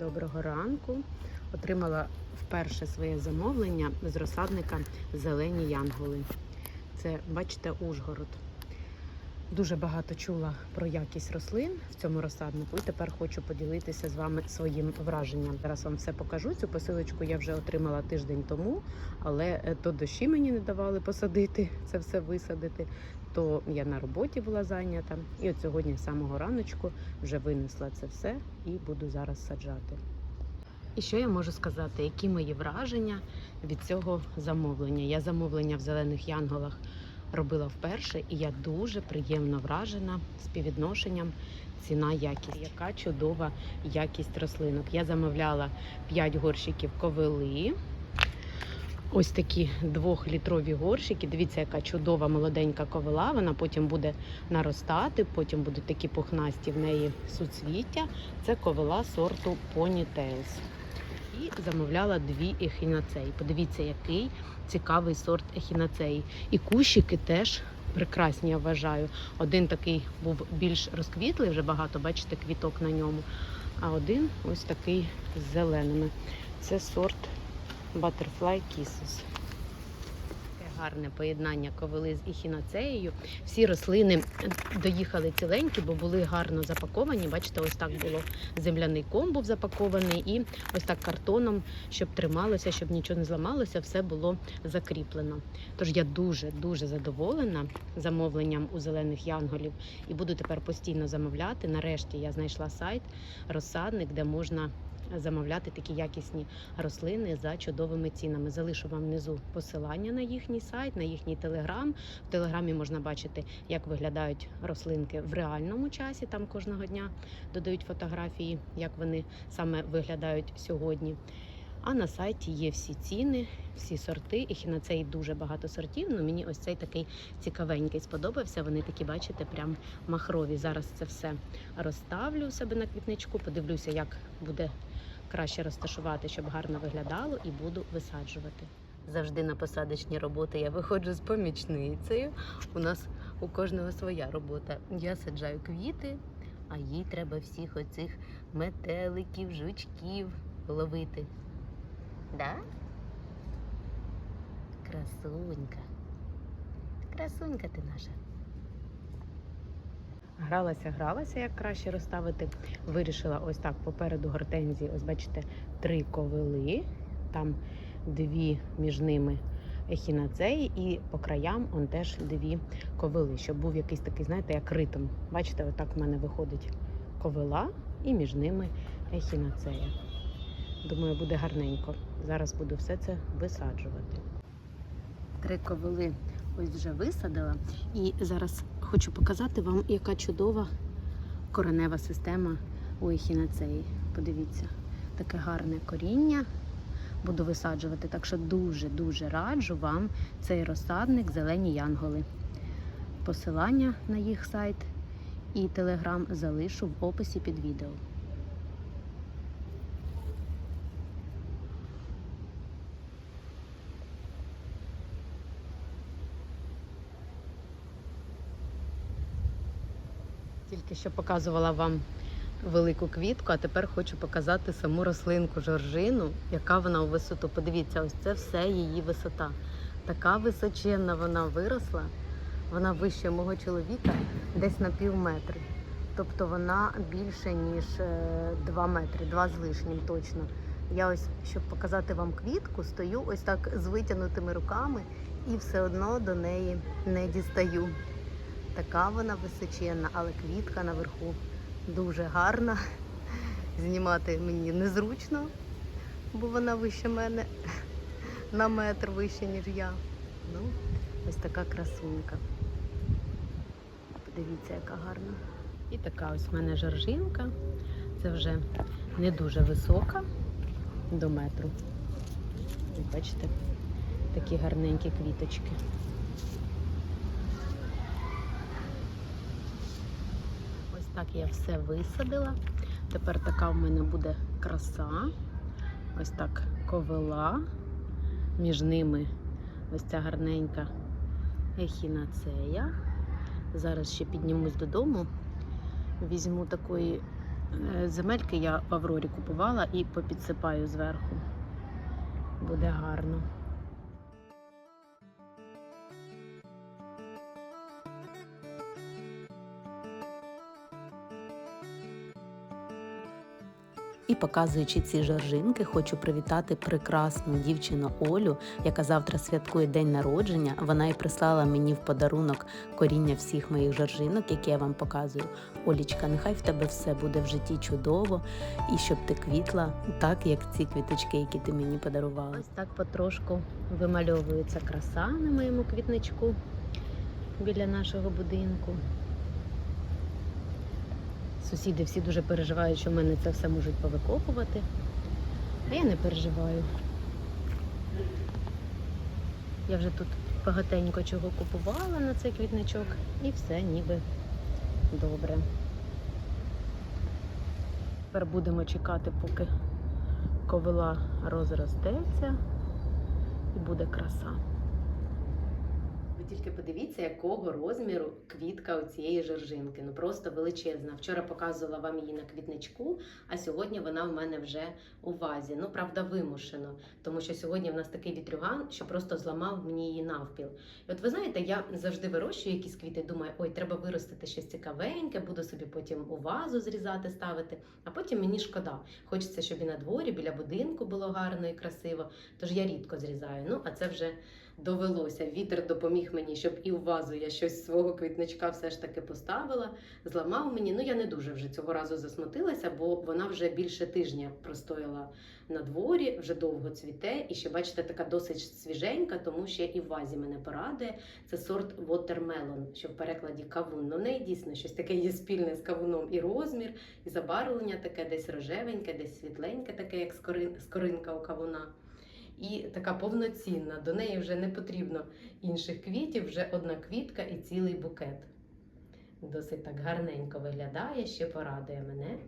Доброго ранку. Отримала вперше своє замовлення з розсадника Зелені Янголи. Це, бачите, Ужгород. Дуже багато чула про якість рослин в цьому розсаднику, і тепер хочу поділитися з вами своїм враженням. Зараз вам все покажу. Цю посилочку я вже отримала тиждень тому, але е, то дощі мені не давали посадити це все висадити. То я на роботі була зайнята, і от сьогодні з самого раночку вже винесла це все і буду зараз саджати. І що я можу сказати, які мої враження від цього замовлення? Я замовлення в зелених янголах робила вперше, і я дуже приємно вражена співвідношенням ціна якість. Яка чудова якість рослинок. Я замовляла 5 горщиків ковили. Ось такі двохлітрові горщики. Дивіться, яка чудова молоденька ковила. Вона потім буде наростати, потім будуть такі пухнасті в неї суцвіття. Це ковила сорту Ponytails. І замовляла дві ехінацеї. Подивіться, який цікавий сорт ехінацеї. І кущики теж прекрасні, я вважаю. Один такий був більш розквітлий, вже багато, бачите, квіток на ньому. А один ось такий з зеленими. Це сорт Butterfly Kisses. Гарне поєднання ковили з ехінацеєю. Всі рослини доїхали ціленькі, бо були гарно запаковані. Бачите, ось так було земляний ком був запакований, і ось так картоном, щоб трималося, щоб нічого не зламалося, все було закріплено. Тож я дуже дуже задоволена замовленням у зелених янголів і буду тепер постійно замовляти. Нарешті я знайшла сайт розсадник, де можна замовляти такі якісні рослини за чудовими цінами. Залишу вам внизу посилання на їхній сайт, на їхній телеграм. В телеграмі можна бачити, як виглядають рослинки в реальному часі. Там кожного дня додають фотографії, як вони саме виглядають сьогодні. А на сайті є всі ціни, всі сорти. Ехінацеї дуже багато сортів. Ну мені ось цей такий цікавенький сподобався. Вони такі, бачите, прям махрові. Зараз це все розставлю у себе на квітничку. Подивлюся, як буде краще розташувати, щоб гарно виглядало, і буду висаджувати. Завжди на посадочні роботи я виходжу з помічницею. У нас у кожного своя робота. Я саджаю квіти, а їй треба всіх оцих метеликів, жучків ловити. Да? Красунька. Красунька ти наша. Гралася, гралася, як краще розставити. Вирішила ось так попереду гортензії, ось бачите, три ковили. Там дві між ними ехінацеї, і по краям он теж дві ковили, щоб був якийсь такий, знаєте, як ритм. Бачите, отак в мене виходить ковила і між ними ехінацея. Думаю, буде гарненько. Зараз буду все це висаджувати. Три ковили ось вже висадила. І зараз хочу показати вам, яка чудова коренева система у ехінацеї. Подивіться, таке гарне коріння. Буду висаджувати, так що дуже-дуже раджу вам цей розсадник Зелені Янголи. Посилання на їх сайт і телеграм залишу в описі під відео. Тільки що показувала вам велику квітку, а тепер хочу показати саму рослинку жоржину, яка вона у висоту. Подивіться, ось це все її висота. Така височенна вона виросла. Вона вище мого чоловіка десь на пів метри. Тобто вона більше, ніж 2 метри, 2 з лишнім точно. Я ось, щоб показати вам квітку, стою ось так з витягнутими руками і все одно до неї не дістаю. Така вона височенна, але квітка наверху дуже гарна. Знімати мені незручно, бо вона вище мене на метр вище, ніж я. Ну, ось така красунька. Подивіться, яка гарна. І така ось в мене жоржинка. Це вже не дуже висока до метру. Ось Бачите, такі гарненькі квіточки. Так я все висадила. Тепер така в мене буде краса. Ось так ковила. Між ними ось ця гарненька ехінацея. Зараз ще піднімусь додому, візьму такої Е, Земельки я в Аврорі купувала і попідсипаю зверху. Буде гарно. Показуючи ці жоржинки, хочу привітати прекрасну дівчину Олю, яка завтра святкує день народження. Вона і прислала мені в подарунок коріння всіх моїх жоржинок, які я вам показую. Олічка, нехай в тебе все буде в житті чудово, і щоб ти квітла так, як ці квіточки, які ти мені подарувала. Ось так потрошку вимальовується краса на моєму квітничку біля нашого будинку. Сусіди всі дуже переживають, що в мене це все можуть повикопувати. А я не переживаю. Я вже тут багатенько чого купувала на цей квітничок і все ніби добре. Тепер будемо чекати, поки ковила розростеться і буде краса. Тільки подивіться, якого розміру квітка у цієї жоржинки. Ну просто величезна. Вчора показувала вам її на квітничку, а сьогодні вона в мене вже у вазі. Ну, правда, вимушено, тому що сьогодні в нас такий вітрюган, що просто зламав мені її навпіл. І от ви знаєте, я завжди вирощую якісь квіти, думаю, ой, треба виростити щось цікавеньке, буду собі потім у вазу зрізати, ставити. А потім мені шкода. Хочеться, щоб і на дворі, біля будинку було гарно і красиво. Тож я рідко зрізаю. Ну, а це вже довелося. Вітер допоміг мені, щоб і в вазу я щось свого квітничка все ж таки поставила, зламав мені. Ну я не дуже вже цього разу засмутилася, бо вона вже більше тижня простояла на дворі, вже довго цвіте. І ще бачите, така досить свіженька, тому ще і в вазі мене порадує. Це сорт Watermelon, що в перекладі кавун. Ну неї дійсно щось таке є спільне з кавуном і розмір, і забарвлення таке, десь рожевеньке, десь світленьке, таке, як скорин- скоринка у кавуна і така повноцінна. До неї вже не потрібно інших квітів, вже одна квітка і цілий букет. Досить так гарненько виглядає, ще порадує мене.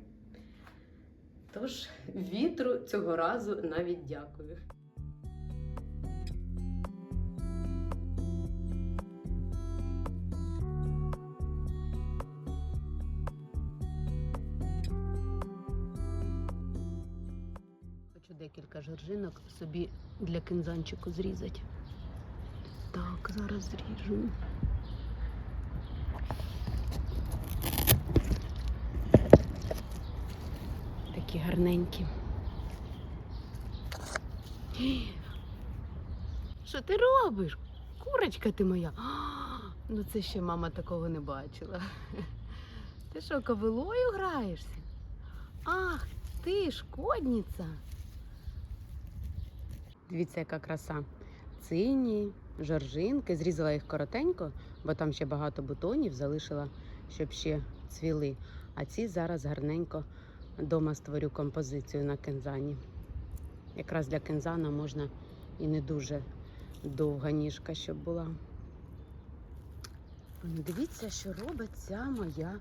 Тож вітру цього разу навіть дякую. Декілька жоржинок собі для кинзанчику зрізати. Так, зараз зріжу. Такі гарненькі. Що ти робиш? Курочка ти моя. А, ну це ще мама такого не бачила. Ти що, ковилою граєшся? Ах, ти шкодниця. Дивіться, яка краса. Цині, жоржинки. Зрізала їх коротенько, бо там ще багато бутонів залишила, щоб ще цвіли. А ці зараз гарненько дома створю композицію на кензані. Якраз для кензана можна і не дуже довга ніжка, щоб була. Дивіться, що робить ця моя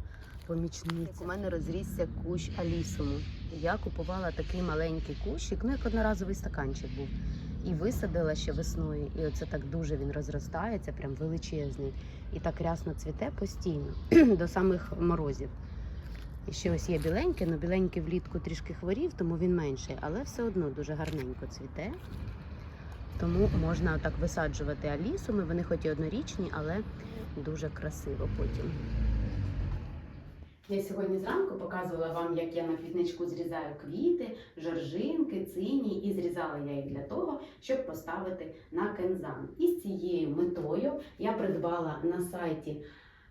помічниця. У мене розрісся кущ алісуму. Я купувала такий маленький кущик, ну як одноразовий стаканчик був. І висадила ще весною. І оце так дуже він розростається, прям величезний. І так рясно цвіте постійно до самих морозів. І ще ось є біленький, але біленький влітку трішки хворів, тому він менший, але все одно дуже гарненько цвіте. Тому можна так висаджувати алісуми. Вони хоч і однорічні, але дуже красиво потім. Я сьогодні зранку показувала вам, як я на квітничку зрізаю квіти, жоржинки, цині, і зрізала я їх для того, щоб поставити на кензан. І з цією метою я придбала на сайті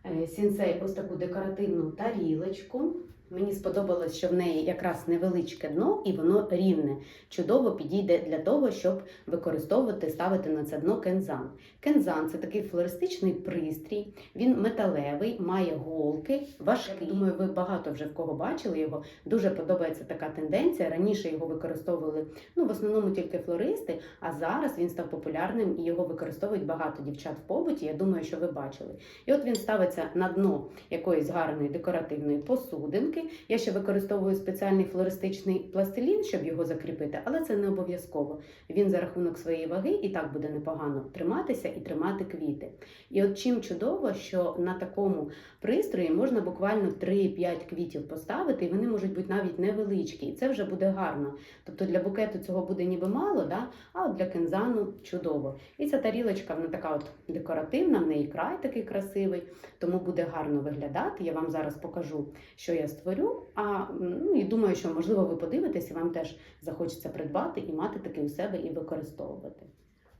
е, Сінсей ось таку декоративну тарілочку. Мені сподобалось, що в неї якраз невеличке дно і воно рівне. Чудово підійде для того, щоб використовувати, ставити на це дно кензан. Кензан це такий флористичний пристрій, він металевий, має голки, важкий. Думаю, ви багато вже в кого бачили його. Дуже подобається така тенденція. Раніше його використовували ну, в основному тільки флористи, а зараз він став популярним і його використовують багато дівчат в побуті. Я думаю, що ви бачили. І от він ставиться на дно якоїсь гарної декоративної посудинки, Я ще використовую спеціальний флористичний пластилін, щоб його закріпити, але це не обов'язково. Він за рахунок своєї ваги і так буде непогано триматися і тримати квіти. І от чим чудово, що на такому пристрої можна буквально 3-5 квітів поставити, і вони можуть бути навіть невеличкі, і це вже буде гарно. Тобто для букету цього буде ніби мало, да? а от для кензану чудово. І ця тарілочка вона така от декоративна, в неї край такий красивий, тому буде гарно виглядати. Я вам зараз покажу, що я створю. А ну і думаю, що можливо ви подивитесь, і вам теж захочеться придбати і мати такий у себе і використовувати.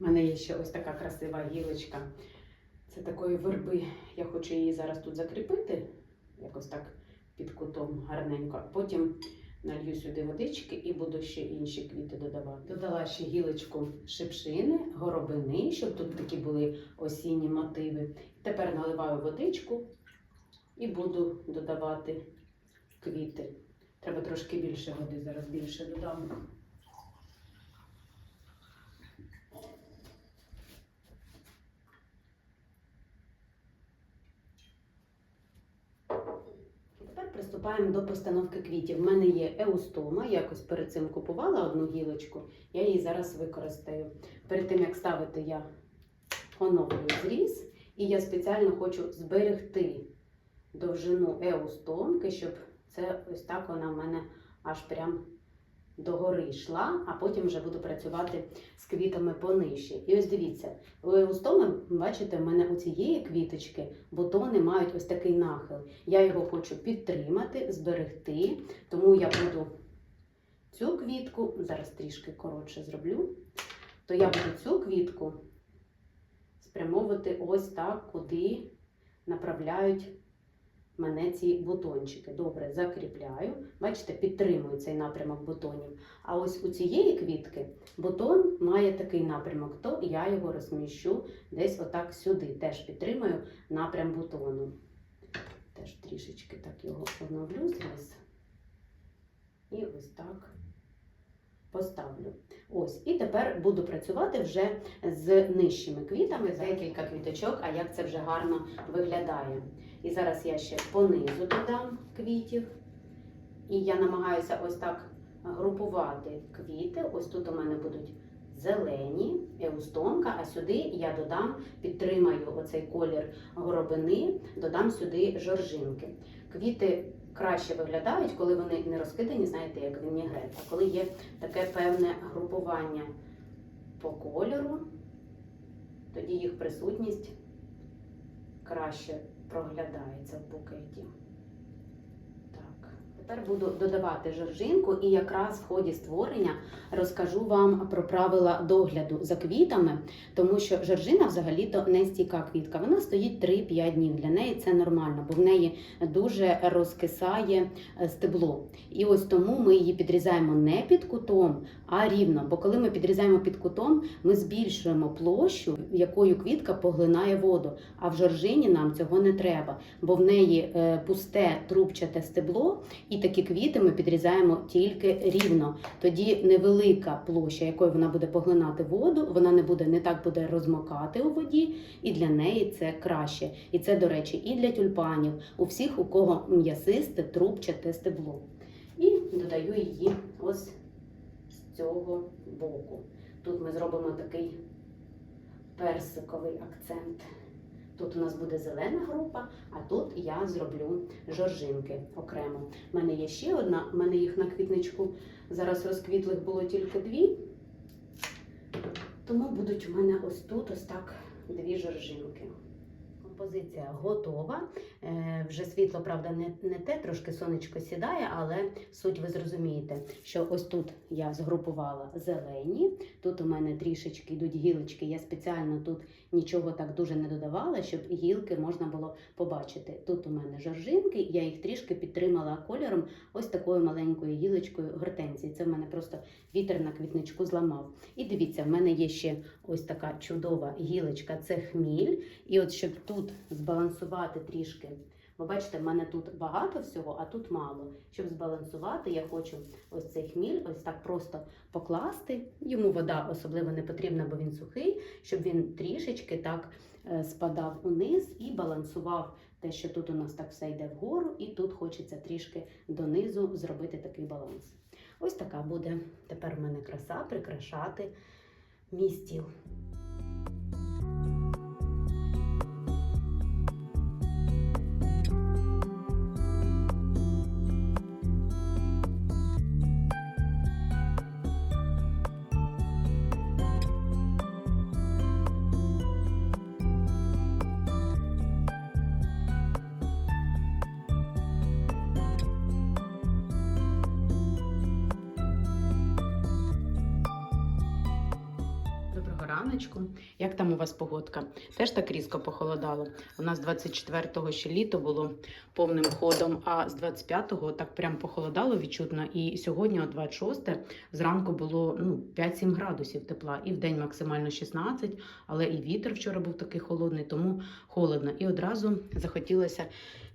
У мене є ще ось така красива гілочка. Це такої верби. Я хочу її зараз тут закріпити, якось так під кутом гарненько. Потім налью сюди водички і буду ще інші квіти додавати. Додала ще гілочку шипшини, горобини, щоб тут такі були осінні мотиви. Тепер наливаю водичку і буду додавати квіти. Треба трошки більше води, зараз більше додам. Приступаємо до постановки квітів. У мене є еустома, я якось перед цим купувала одну гілочку, я її зараз використаю. Перед тим як ставити, я оновлюю зріз, і я спеціально хочу зберегти довжину еустомки, щоб це ось так вона в мене аж прям догори йшла, а потім вже буду працювати з квітами понижче. І ось дивіться, у еустоми, бачите, в мене у цієї квіточки бутони мають ось такий нахил. Я його хочу підтримати, зберегти, тому я буду цю квітку, зараз трішки коротше зроблю, то я буду цю квітку спрямовувати ось так, куди направляють мене ці бутончики. Добре, закріпляю. Бачите, підтримую цей напрямок бутонів. А ось у цієї квітки бутон має такий напрямок, то я його розміщу десь отак сюди. Теж підтримую напрям бутону. Теж трішечки так його оновлю зріз. І ось так поставлю. Ось, і тепер буду працювати вже з нижчими квітами, декілька квіточок, а як це вже гарно виглядає. І зараз я ще понизу додам квітів. І я намагаюся ось так групувати квіти. Ось тут у мене будуть зелені, еустомка, а сюди я додам, підтримаю оцей колір горобини, додам сюди жоржинки. Квіти краще виглядають, коли вони не розкидані, знаєте, як вінігрет, а коли є таке певне групування по кольору, тоді їх присутність краще проглядається в букеті. Тепер буду додавати жоржинку і якраз в ході створення розкажу вам про правила догляду за квітами, тому що жоржина взагалі-то не стійка квітка. Вона стоїть 3-5 днів. Для неї це нормально, бо в неї дуже розкисає е, стебло. І ось тому ми її підрізаємо не під кутом, а рівно. Бо коли ми підрізаємо під кутом, ми збільшуємо площу, якою квітка поглинає воду. А в жоржині нам цього не треба, бо в неї е, пусте трубчате стебло, і такі квіти ми підрізаємо тільки рівно. Тоді невелика площа, якою вона буде поглинати воду, вона не буде не так буде розмокати у воді, і для неї це краще. І це, до речі, і для тюльпанів, у всіх, у кого м'ясисте, трубчате стебло. І додаю її ось з цього боку. Тут ми зробимо такий персиковий акцент. Тут у нас буде зелена група, а тут я зроблю жоржинки окремо. У мене є ще одна, у мене їх на квітничку зараз розквітлих було тільки дві. Тому будуть у мене ось тут ось так дві жоржинки. Композиція готова. Е, вже світло, правда, не, не те, трошки сонечко сідає, але суть ви зрозумієте, що ось тут я згрупувала зелені, тут у мене трішечки йдуть гілочки. Я спеціально тут нічого так дуже не додавала, щоб гілки можна було побачити. Тут у мене жоржинки, я їх трішки підтримала кольором ось такою маленькою гілочкою гортензії. Це в мене просто вітер на квітничку зламав. І дивіться, в мене є ще ось така чудова гілочка, це хміль. І от щоб тут збалансувати трішки. Ви бачите, в мене тут багато всього, а тут мало. Щоб збалансувати, я хочу ось цей хміль, ось так просто покласти. Йому вода особливо не потрібна, бо він сухий, щоб він трішечки так е, спадав униз і балансував те, що тут у нас так все йде вгору, і тут хочеться трішки донизу зробити такий баланс. Ось така буде тепер у мене краса прикрашати мій стіл. Як там у вас погодка? Теж так різко похолодало. У нас 24-го ще літо було повним ходом, а з 25-го так прям похолодало відчутно. І сьогодні, о 26 зранку було ну, 5-7 градусів тепла. І в день максимально 16, але і вітер вчора був такий холодний, тому холодно. І одразу захотілося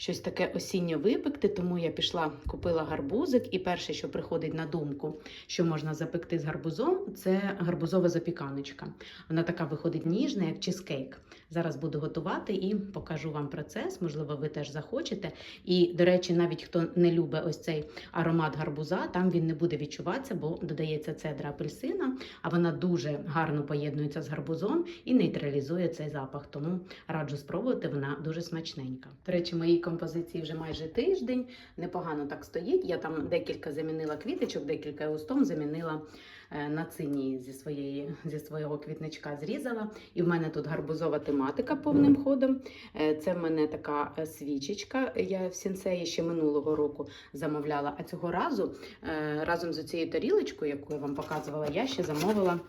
щось таке осіннє випекти, тому я пішла, купила гарбузик. І перше, що приходить на думку, що можна запекти з гарбузом, це гарбузова запіканочка. Вона така виходить ніжна, як чизкейк. Зараз буду готувати і покажу вам процес. Можливо, ви теж захочете. І, до речі, навіть хто не любить ось цей аромат гарбуза, там він не буде відчуватися, бо додається цедра апельсина, а вона дуже гарно поєднується з гарбузом і нейтралізує цей запах. Тому раджу спробувати, вона дуже смачненька. До речі, моїй композиції вже майже тиждень. Непогано так стоїть. Я там декілька замінила квіточок, декілька устом замінила е, на цинії зі своєї зі свого квітничка зрізала. І в мене тут гарбузова тематика повним ходом. Е, Це в мене така е, свічечка. Я в сінсеї ще минулого року замовляла. А цього разу разом з цією тарілочкою, яку я вам показувала, я ще замовила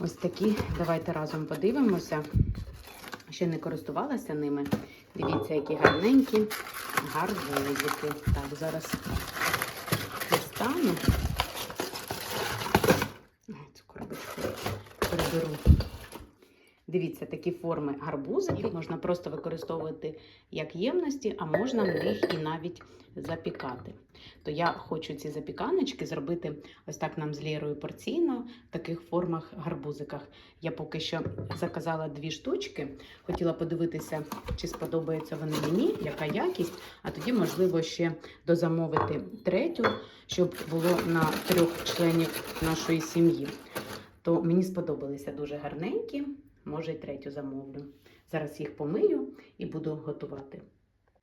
ось такі. Давайте разом подивимося. Ще не користувалася ними. Дивіться, які гарненькі гарбузики. Так, зараз дістану. Ой, Цю коробочку переберу. Дивіться, такі форми гарбузики можна просто використовувати як ємності, а можна в них і навіть запікати. То я хочу ці запіканочки зробити ось так нам з Лєрою порційно в таких формах гарбузиках. Я поки що заказала дві штучки. Хотіла подивитися, чи сподобаються вони мені, яка якість, а тоді, можливо, ще дозамовити третю, щоб було на трьох членів нашої сім'ї. То мені сподобалися дуже гарненькі. Може, й третю замовлю. Зараз їх помию і буду готувати.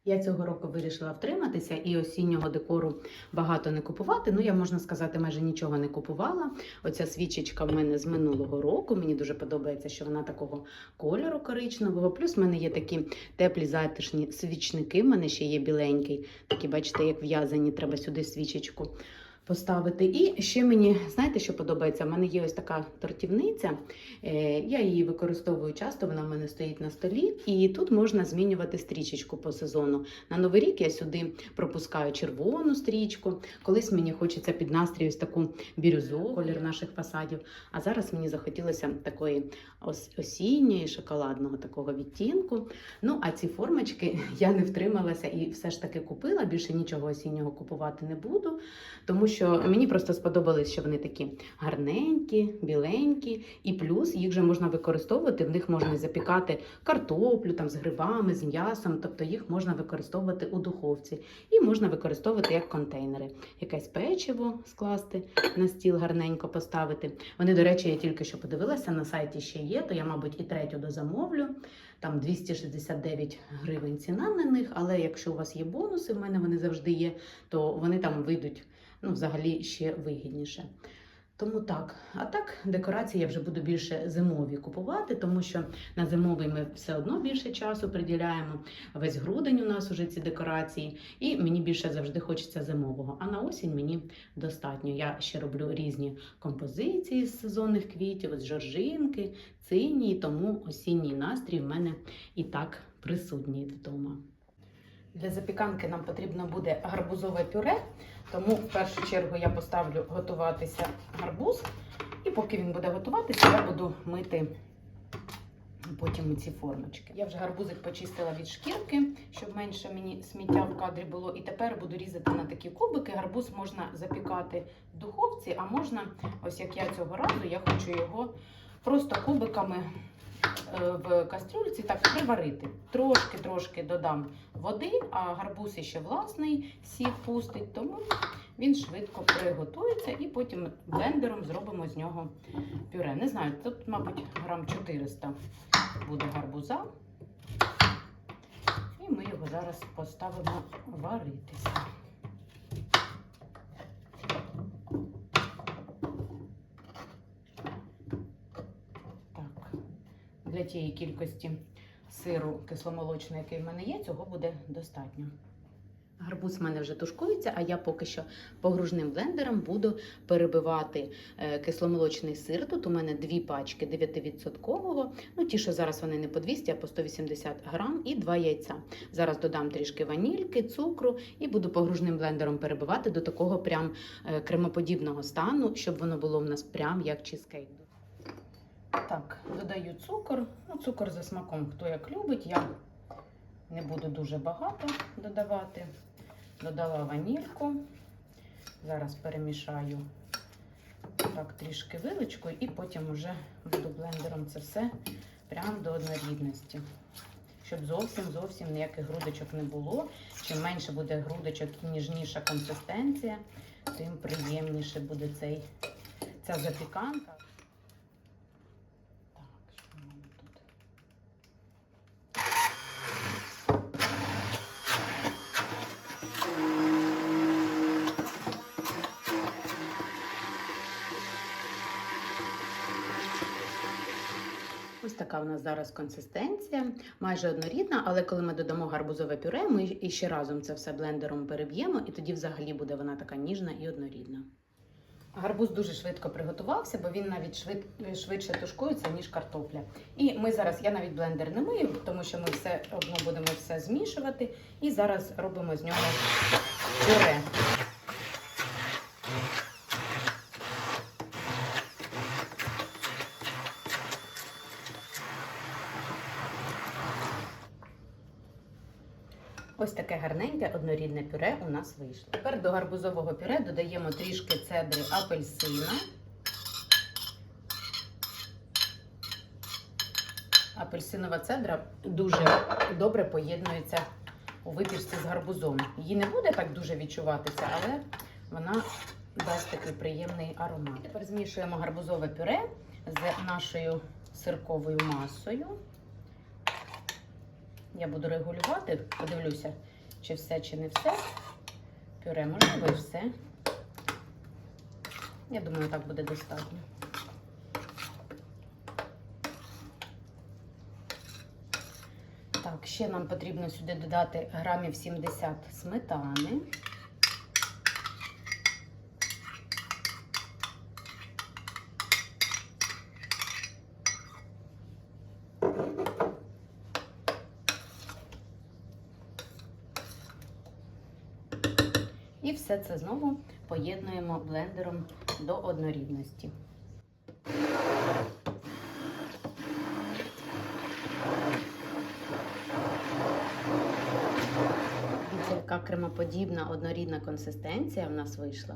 Я цього року вирішила втриматися і осіннього декору багато не купувати. Ну, я можна сказати, майже нічого не купувала. Оця свічечка в мене з минулого року. Мені дуже подобається, що вона такого кольору коричневого. Плюс в мене є такі теплі затишні свічники. В мене ще є біленький. Такі, бачите, як в'язані, треба сюди свічечку поставити. І ще мені, знаєте, що подобається? У мене є ось така тортівниця. Е, Я її використовую часто, вона в мене стоїть на столі. І тут можна змінювати стрічечку по сезону. На Новий рік я сюди пропускаю червону стрічку. Колись мені хочеться під настрій ось таку бірюзову колір наших фасадів. А зараз мені захотілося такої осінньої, шоколадного такого відтінку. Ну, а ці формочки я не втрималася і все ж таки купила. Більше нічого осіннього купувати не буду, тому що мені просто сподобались, що вони такі гарненькі, біленькі, і плюс їх вже можна використовувати. В них можна запікати картоплю там з грибами, з м'ясом, тобто їх можна використовувати у духовці і можна використовувати як контейнери. Якесь печиво скласти на стіл, гарненько поставити. Вони, до речі, я тільки що подивилася, на сайті ще є, то я, мабуть, і третю дозамовлю. Там 269 гривень ціна на них, але якщо у вас є бонуси, в мене вони завжди є, то вони там вийдуть ну, взагалі ще вигідніше. Тому так. А так, декорації я вже буду більше зимові купувати, тому що на зимовий ми все одно більше часу приділяємо. Весь грудень у нас уже ці декорації, і мені більше завжди хочеться зимового. А на осінь мені достатньо. Я ще роблю різні композиції з сезонних квітів, з жоржинки, цинії, тому осінній настрій в мене і так присутній вдома. Для запіканки нам потрібно буде гарбузове пюре, тому в першу чергу я поставлю готуватися гарбуз, і поки він буде готуватися, я буду мити потім ці формочки. Я вже гарбузик почистила від шкірки, щоб менше мені сміття в кадрі було. І тепер буду різати на такі кубики. Гарбуз можна запікати в духовці, а можна, ось як я цього разу, я хочу його просто кубиками в кастрюльці так приварити. Трошки-трошки додам води, а гарбуз ще власний сік пустить, тому він швидко приготується і потім блендером зробимо з нього пюре. Не знаю, тут, мабуть, грам 400 буде гарбуза. І ми його зараз поставимо варитися. Так, для тієї кількості сиру кисломолочного, який в мене є, цього буде достатньо. Гарбуз в мене вже тушкується, а я поки що погружним блендером буду перебивати е, кисломолочний сир. Тут у мене дві пачки 9%. Ну, ті, що зараз вони не по 200, а по 180 грам, і два яйця. Зараз додам трішки ванільки, цукру і буду погружним блендером перебивати до такого прям е, кремоподібного стану, щоб воно було в нас прям як чизкейк. Так, додаю цукор. Ну, цукор за смаком, хто як любить. Я не буду дуже багато додавати. Додала ванільку. Зараз перемішаю так трішки виличкою і потім вже буду блендером це все прямо до однорідності. Щоб зовсім зовсім ніяких грудочок не було. Чим менше буде грудочок і ніжніша консистенція, тим приємніше буде цей, ця запіканка. Така в нас зараз консистенція, майже однорідна, але коли ми додамо гарбузове пюре, ми іще разом це все блендером переб'ємо, і тоді взагалі буде вона така ніжна і однорідна. Гарбуз дуже швидко приготувався, бо він навіть швид, швидше тушкується, ніж картопля. І ми зараз, я навіть блендер не мию, тому що ми все одно будемо все змішувати. І зараз робимо з нього пюре. Ось таке гарненьке однорідне пюре у нас вийшло. Тепер до гарбузового пюре додаємо трішки цедри апельсина. Апельсинова цедра дуже добре поєднується у випічці з гарбузом. Її не буде так дуже відчуватися, але вона дасть такий приємний аромат. Тепер змішуємо гарбузове пюре з нашою сирковою масою. Я буду регулювати, подивлюся, чи все, чи не все. Пюре, можливо, і все. Я думаю, так буде достатньо. Так, ще нам потрібно сюди додати грамів 70 сметани. І все це знову поєднуємо блендером до однорідності. Яка кремоподібна однорідна консистенція в нас вийшла.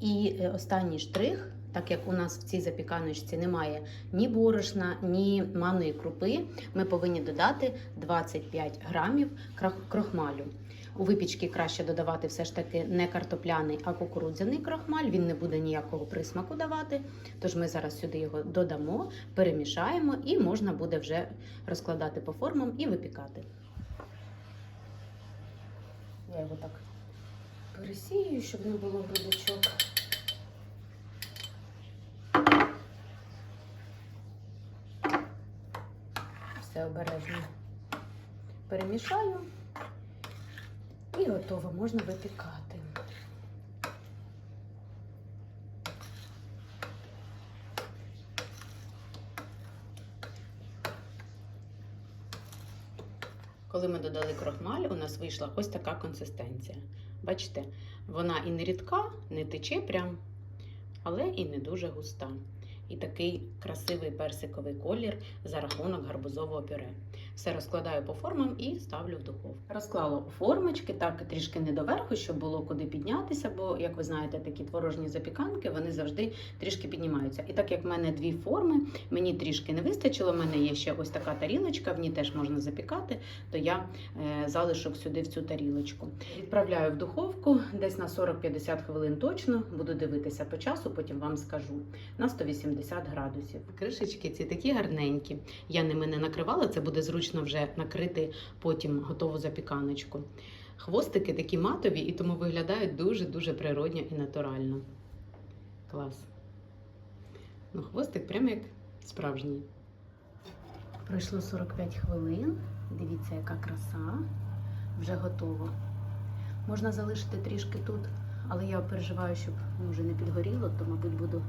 І е, останній штрих, так як у нас в цій запіканочці немає ні борошна, ні манної крупи, ми повинні додати 25 грамів крохмалю. У випічки краще додавати все ж таки не картопляний, а кукурудзяний крохмаль. Він не буде ніякого присмаку давати. Тож ми зараз сюди його додамо, перемішаємо і можна буде вже розкладати по формам і випікати. Я його так пересію, щоб не було грудочок. Все обережно перемішаю і готово, можна випікати. Коли ми додали крохмаль, у нас вийшла ось така консистенція. Бачите, вона і не рідка, не тече прям, але і не дуже густа. І такий красивий персиковий колір за рахунок гарбузового пюре. Все розкладаю по формам і ставлю в духовку. Розклала у формочки, так трішки не доверху, щоб було куди піднятися, бо, як ви знаєте, такі творожні запіканки вони завжди трішки піднімаються. І так як в мене дві форми, мені трішки не вистачило. У мене є ще ось така тарілочка, в ній теж можна запікати, то я е, залишок сюди в цю тарілочку. Відправляю в духовку десь на 40-50 хвилин точно. Буду дивитися по часу, потім вам скажу. На 180 градусів. Кришечки ці такі гарненькі. Я ними не накривала, це буде зручно вже накрити потім готову запіканочку. Хвостики такі матові і тому виглядають дуже-дуже природньо і натурально. Клас. Ну, хвостик прямо як справжній. Пройшло 45 хвилин. Дивіться, яка краса. Вже готово. Можна залишити трішки тут, але я переживаю, щоб може не підгоріло, то, мабуть, буду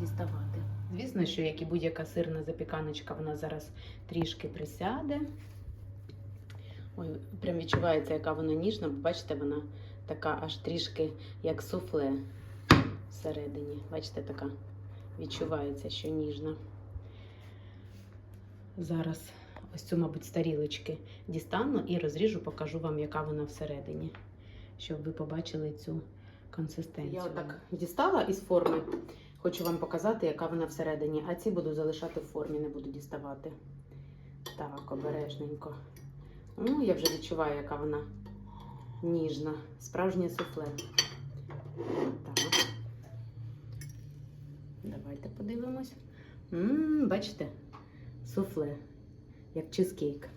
діставати. Звісно, що як і будь-яка сирна запіканочка, вона зараз трішки присяде. Ой, прям відчувається, яка вона ніжна, бачите, вона така аж трішки як суфле всередині. Бачите, така відчувається, що ніжна. Зараз ось цю, мабуть, з тарілочки дістану і розріжу, покажу вам, яка вона всередині, щоб ви побачили цю консистенцію. Я отак дістала із форми. Хочу вам показати, яка вона всередині, а ці буду залишати в формі, не буду діставати. Так, обережненько. Ну, я вже відчуваю, яка вона ніжна, справжнє суфле. Так. Давайте подивимось. М-м, бачите, суфле, як чизкейк.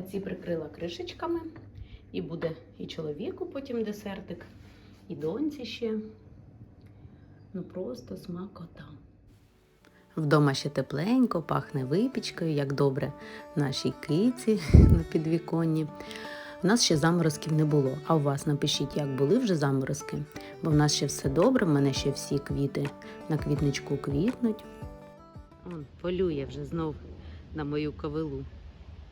А ці прикрила кришечками. І буде і чоловіку потім десертик, і доньці ще. Ну просто смакота. Вдома ще тепленько, пахне випічкою, як добре нашій киці на підвіконні. У нас ще заморозків не було, а у вас напишіть, як були вже заморозки, бо в нас ще все добре, в мене ще всі квіти на квітничку квітнуть. Он полює вже знов на мою ковилу.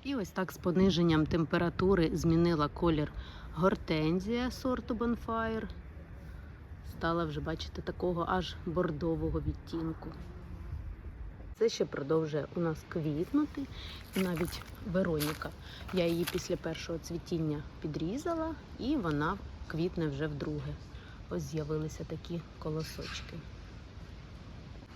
І ось так з пониженням температури змінила колір гортензія сорту Bonfire. Стала вже, бачите, такого аж бордового відтінку. Це ще продовжує у нас квітнути. І навіть Вероніка. Я її після першого цвітіння підрізала, і вона квітне вже вдруге. Ось з'явилися такі колосочки.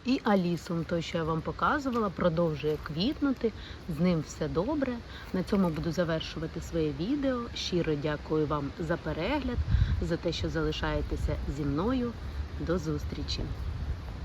І Алісом, той, що я вам показувала, продовжує квітнути. З ним все добре. На цьому буду завершувати своє відео. Щиро дякую вам за перегляд, за те, що залишаєтеся зі мною. До зустрічі!